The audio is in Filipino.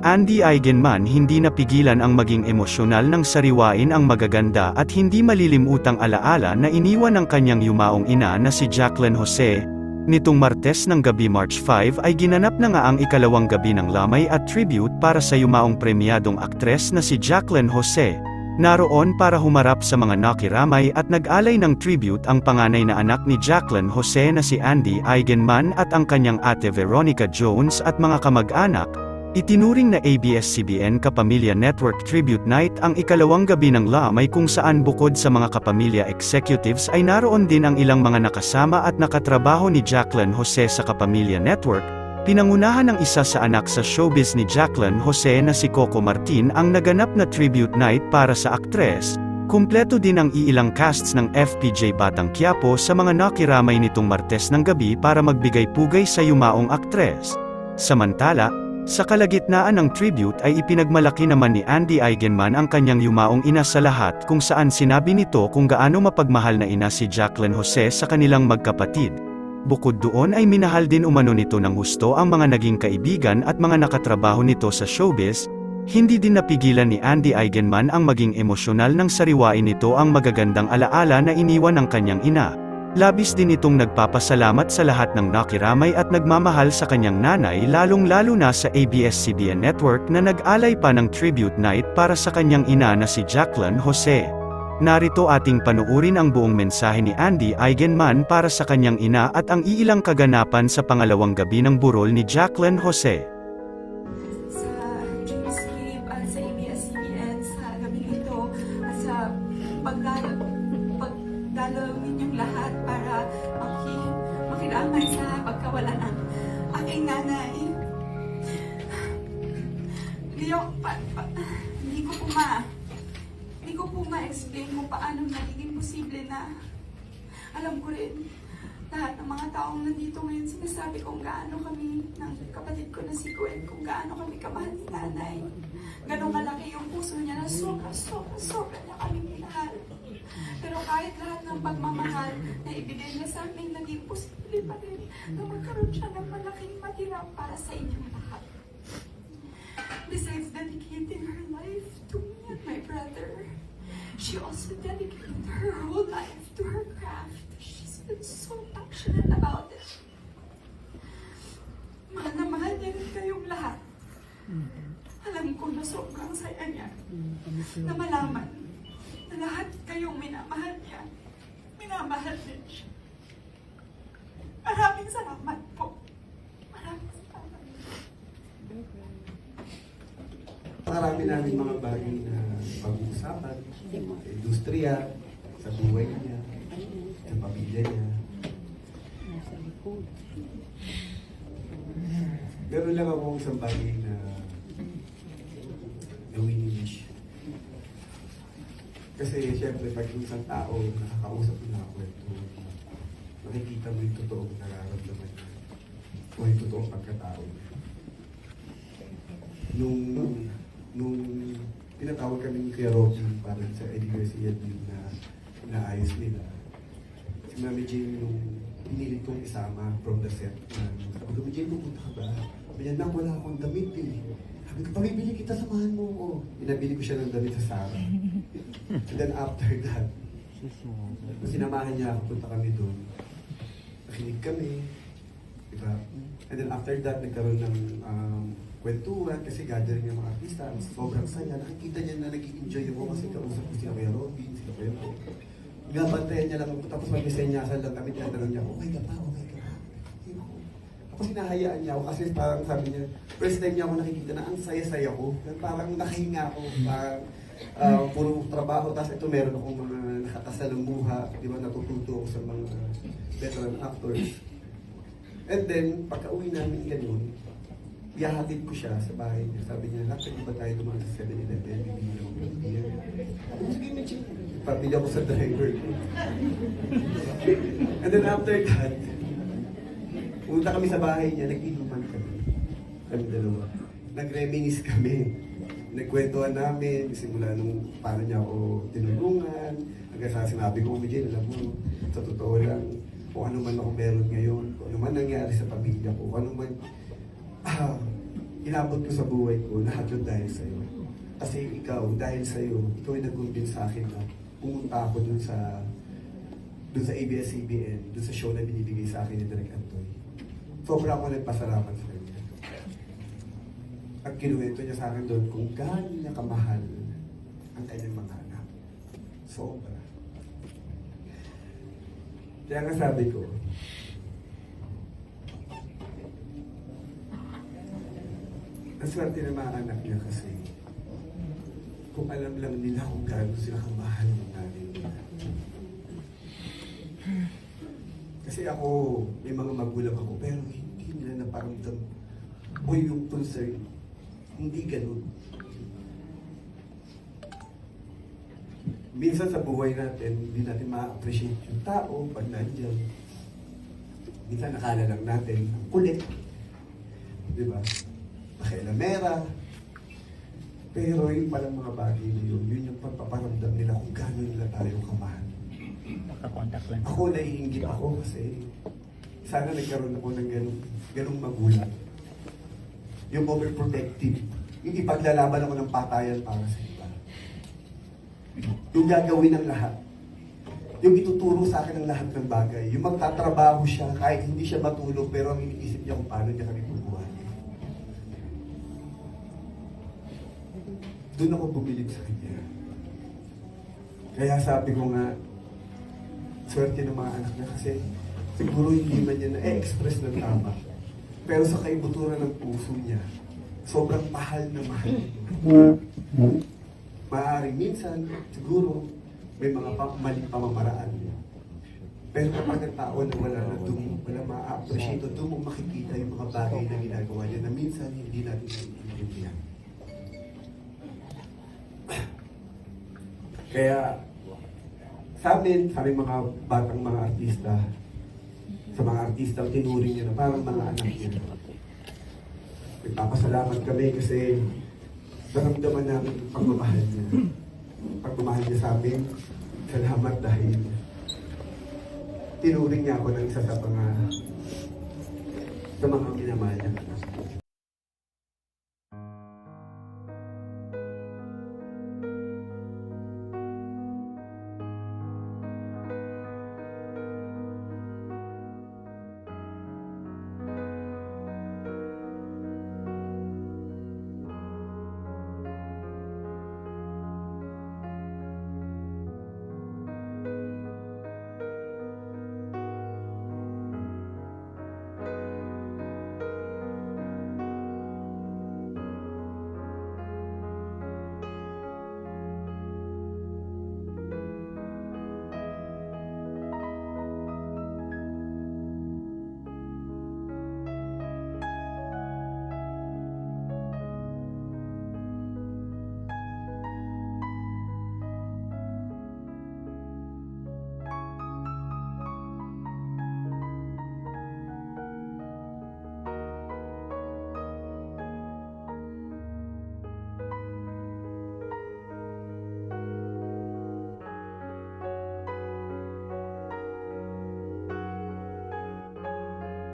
Andy Eigenman hindi napigilan ang maging emosyonal nang sariwain ang magaganda at hindi malilimutang alaala na iniwan ng kanyang yumaong ina na si Jacqueline Jose. Nitong Martes ng gabi March 5 ay ginanap na nga ang ikalawang gabi ng lamay at tribute para sa yumaong premyadong aktres na si Jacqueline Jose. Naroon para humarap sa mga nakiramay at nag-alay ng tribute ang panganay na anak ni Jacqueline Jose na si Andy Eigenman at ang kanyang ate Veronica Jones at mga kamag-anak, Itinuring na ABS-CBN Kapamilya Network Tribute Night ang ikalawang gabi ng lamay kung saan bukod sa mga kapamilya executives ay naroon din ang ilang mga nakasama at nakatrabaho ni Jacqueline Jose sa Kapamilya Network, pinangunahan ng isa sa anak sa showbiz ni Jacqueline Jose na si Coco Martin ang naganap na tribute night para sa aktres. Kumpleto din ang iilang casts ng FPJ Batang Quiapo sa mga nakiramay nitong Martes ng gabi para magbigay pugay sa yumaong aktres. Samantala, sa kalagitnaan ng tribute ay ipinagmalaki naman ni Andy Eigenman ang kanyang yumaong ina sa lahat kung saan sinabi nito kung gaano mapagmahal na ina si Jacqueline Jose sa kanilang magkapatid. Bukod doon ay minahal din umano nito ng husto ang mga naging kaibigan at mga nakatrabaho nito sa showbiz, hindi din napigilan ni Andy Eigenman ang maging emosyonal nang sariwain nito ang magagandang alaala na iniwan ng kanyang ina. Labis din itong nagpapasalamat sa lahat ng nakiramay at nagmamahal sa kanyang nanay lalong-lalo na sa ABS-CBN Network na nag-alay pa ng tribute night para sa kanyang ina na si Jacqueline Jose. Narito ating panuurin ang buong mensahe ni Andy Eigenman para sa kanyang ina at ang iilang kaganapan sa pangalawang gabi ng burol ni Jacqueline Jose. sa Dreamscape at sa ABS-CBN sa gabi nito at sa pagdalaw pagdalaw ninyong lahat para maki, makiramay sa pagkawala ng aking nanay. Hindi ako pa, pa, hindi ko po ma hindi ko po ma-explain kung paano nagiging posible na alam ko rin lahat ng mga taong nandito ngayon sinasabi kung gaano kami ng kapatid ko na si Gwen, kung gaano kami kamahal ni nanay. Ganong kalaki yung puso niya na sobra, sobra, sobra niya kami. Pero kahit lahat ng pagmamahal na ibigay niya sa amin, naging posible pa rin na magkaroon siya ng malaking matira para sa inyong lahat. Besides dedicating her life to me and my brother, she also dedicated her whole life to her craft. She's been so passionate about it. Mahal na mahal niya rin kayong lahat. Alam ko na sobrang saya niya na malaman na lahat minamahal niya. Minamahal din siya. Maraming salamat po. Maraming salamat. Marami namin mga bagay na pag-uusapan sa industriya, sa buhay niya, sa pamilya niya. Meron lang ako isang bagay na Kasi siyempre pag isang tao nakakausap mo na kwento, makikita mo yung totoong nararamdaman niya o yung totoong pagkatao niya nung nung tinatawag kami ni Kuya Robin para sa Garcia din na naayos nila. Si Mami Jane nung pinilit kong isama from the set na sabi ko, Jane, pupunta ka ba? Sabi niya, "Nak, wala akong damit eh. Sabi ko, pabibili kita, samahan mo ko. Pinabili ko siya ng damit sa Sarah. And then after that, sinamahan niya ako, punta kami doon. Nakinig kami. Diba? And then after that, nagkaroon ng um, kwentuhan kasi gathering ng mga artista. Sobrang saya. Nakikita niya na nag-enjoy ako kasi kausap ko sila Kuya Robin, sila Kuya Mo. Gabantayan niya lang ako. Tapos mag-isenyasan lang kami. Tinatanong niya okay ka pa, okay ka pa. Sabi ko, Tapos hinahayaan niya ako kasi parang sabi niya, first time niya ako nakikita na ang saya-saya ko. Parang nakahinga ako. Parang ah, puro trabaho. Tapos ito meron akong mga nakakasalamuha. Di ba natututo ako sa mga veteran actors. And then, pagka uwi namin ganun, ihahatid ko siya sa bahay niya. Sabi niya, Nak, ba tayo dumaan sa 7-Eleven? Bibili ako ng beer. Sige, Mitch. Pabili ako sa driver. And then after that, pumunta kami sa bahay niya, nag-inuman kami. Kami dalawa. Nag-reminis kami. Nagkwentuhan namin, simula nung paano niya ako tinulungan, hanggang sa sinabi ko, Mijin, alam mo, sa totoo lang, kung ano man ako meron ngayon, kung ano man nangyari sa pamilya ko, kung ano man, ah, inabot ko sa buhay ko, lahat yun dahil sa'yo. Kasi ikaw, dahil sa'yo, ikaw ay nag-convince sa akin na pumunta ako dun sa dun sa ABS-CBN, dun sa show na binibigay sa akin ni Direk Antoy. Sobra ako nagpasalamat sa kanya. At kinuwento niya sa akin doon kung gaano niya kamahal ang kanyang mga anak. Sobra. Kaya nga sabi ko, naswerte ng mga anak niya kasi kung alam lang nila kung gaano sila kamahal ng nanay nila. Kasi ako, may mga magulang ako, pero hindi nila naparamdam o yung concern. Hindi ganun. Minsan sa buhay natin, hindi natin ma-appreciate yung tao pag nandiyan. Minsan nakala lang natin, ang kulit. Di ba? Pakialamera. Pero yung palang mga bagay na yun, yun yung pagpaparamdam nila kung gano'n nila tayo kamahal. Ako naiingit ako kasi sana nagkaroon ako ng ganung, ganung magulang. Yung overprotective. Yung ipaglalaban ako ng patayan para sa iba. Yung gagawin ng lahat. Yung ituturo sa akin ng lahat ng bagay. Yung magtatrabaho siya kahit hindi siya matulog pero ang iniisip niya kung paano niya kami bubuhayin. Doon ako bumilib sa kanya. Kaya sabi ko nga, swerte ng mga anak niya kasi siguro hindi man niya na-express ng tama. Pero sa kaibuturan ng puso niya, sobrang mahal na mahal. Maaaring minsan, siguro, may mga pa, maling pamamaraan niya. Pero kapag ang tao na wala na doon, wala ma-appreciate o mo makikita yung mga bagay na ginagawa niya na minsan hindi natin naiintindihan. Kaya sa amin, sa mga batang mga artista, sa mga artista, tinuring niya na parang mga anak niya. Nagpapasalamat kami kasi naramdaman namin yung pagmamahal niya. Pagmamahal niya sa amin, salamat dahil tinuring niya ako ng isa sa mga sa mga minamahal niya.